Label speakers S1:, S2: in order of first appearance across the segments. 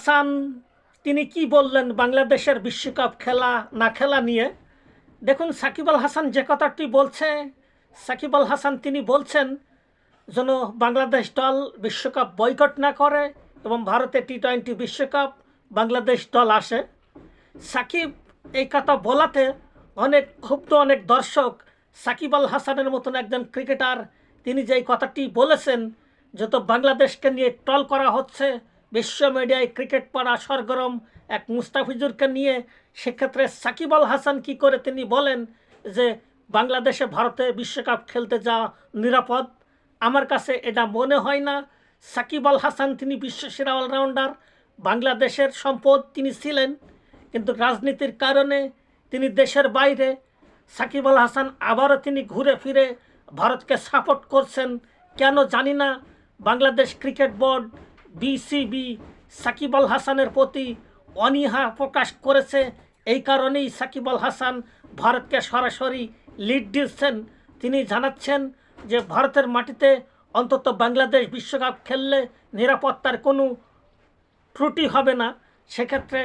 S1: হাসান, তিনি কি বললেন বাংলাদেশের বিশ্বকাপ খেলা না খেলা নিয়ে? দেখুন, সাকিব আল হাসান যে কথাটি বলছে, সাকিব আল হাসান তিনি বলছেন যেন বাংলাদেশ দল বিশ্বকাপ বয়কট না করে এবং ভারতে টি টোয়েন্টি বিশ্বকাপ বাংলাদেশ দল আসে। সাকিব এই কথা বলাতে অনেক ক্ষুব্ধ অনেক দর্শক, সাকিব আল হাসানের মতন একজন ক্রিকেটার, তিনি যেই কথাটি বলেছেন যত বাংলাদেশকে নিয়ে ট্রল করা হচ্ছে বিশ্ব মিডিয়ায় ক্রিকেট পাড়া সরগরম এক মুস্তাফিজুরকে নিয়ে। সেক্ষেত্রে সাকিব আল হাসান কি করে তিনি বলেন যে, বাংলাদেশে ভারতে বিশ্বকাপ খেলতে যাওয়া নিরাপদ? আমার কাছে এটা মনে হয় না। সাকিব আল হাসান তিনি বিশ্বসেরা অলরাউন্ডার, বাংলাদেশের সম্পদ তিনি ছিলেন। কিন্তু রাজনীতির কারণে তিনি দেশের বাইরে। সাকিব আল হাসান আবারও তিনি ঘুরে ফিরে ভারতকে সাপোর্ট করছেন। কেন জানি না। Bangladesh cricket board BCB Shakib Al হাসানের প্রতি অনীহা প্রকাশ করেছে। এই কারণেই সাকিব আল হাসান ভারতকে সরাসরি লিড দিচ্ছেন। তিনি জানাচ্ছেন যে, ভারতের মাটিতে অন্তত বাংলাদেশ বিশ্বকাপ খেললে নিরাপত্তার কোনো ত্রুটি হবে না। সেক্ষেত্রে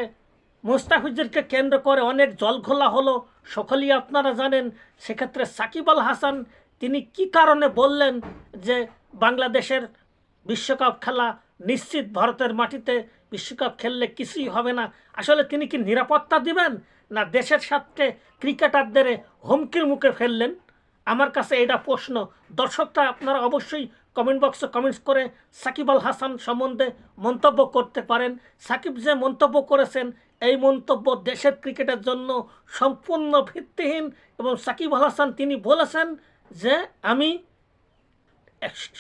S1: মুস্তাফিজুরকে কেন্দ্র করে অনেক জলঘোলা হলো। সকলেই আপনারা জানেন, সেক্ষেত্রে সাকিব আল হাসান তিনি কি কারণে বললেন যে, বাংলাদেশের বিশ্বকাপ খেলা নিশ্চিত ভারতের মাটিতে বিশ্বকাপ খেললে কিছুই হবে না। আসলে তিনি কি নিরাপত্তা দিবেন, না দেশের সাথে ক্রিকেটারদের হুমকির মুখে ফেললেন? আমার কাছে এটা প্রশ্ন। দর্শকরা আপনারা অবশ্যই কমেন্ট বক্সে কমেন্টস করে সাকিব আল হাসান সম্বন্ধে মন্তব্য করতে পারেন। সাকিব যে মন্তব্য করেছেন, এই মন্তব্য দেশের ক্রিকেটের জন্য সম্পূর্ণ ভিত্তিহীন এবং সাকিব আল হাসান তিনি বলেছেন যে, আমি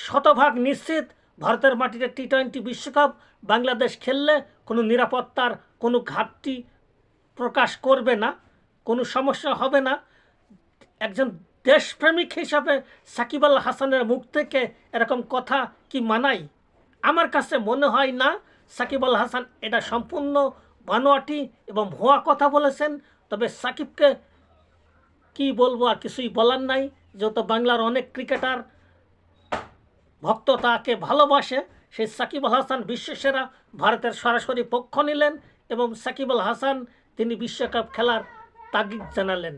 S1: শতভাগ নিশ্চিত ভারতের মাটিতে টি টোয়েন্টি বিশ্বকাপ, বাংলাদেশ খেললে কোনো নিরাপত্তার কোনো ঘাটতি প্রকাশ করবে না, কোনো সমস্যা হবে না। একজন দেশপ্রেমিক হিসাবে সাকিব আল হাসানের মুখ থেকে এরকম কথা কি মানাই আমার কাছে মনে হয় না। সাকিব আল হাসান এটা সম্পূর্ণ বানোয়াটি এবং ভুয়া কথা বলেছেন, তবে সাকিবকে কি বলব আর কিছুই বলার নাই। যেহেতু বাংলার অনেক ক্রিকেটার ভক্ত তাকে ভালোবাসে। সেই সাকিব আল হাসান বিশ্বসেরা, ভারতের সরাসরি পক্ষ নিলেন এবং সাকিব আল হাসান তিনি বিশ্বকাপ খেলার তাগিদ জানালেন।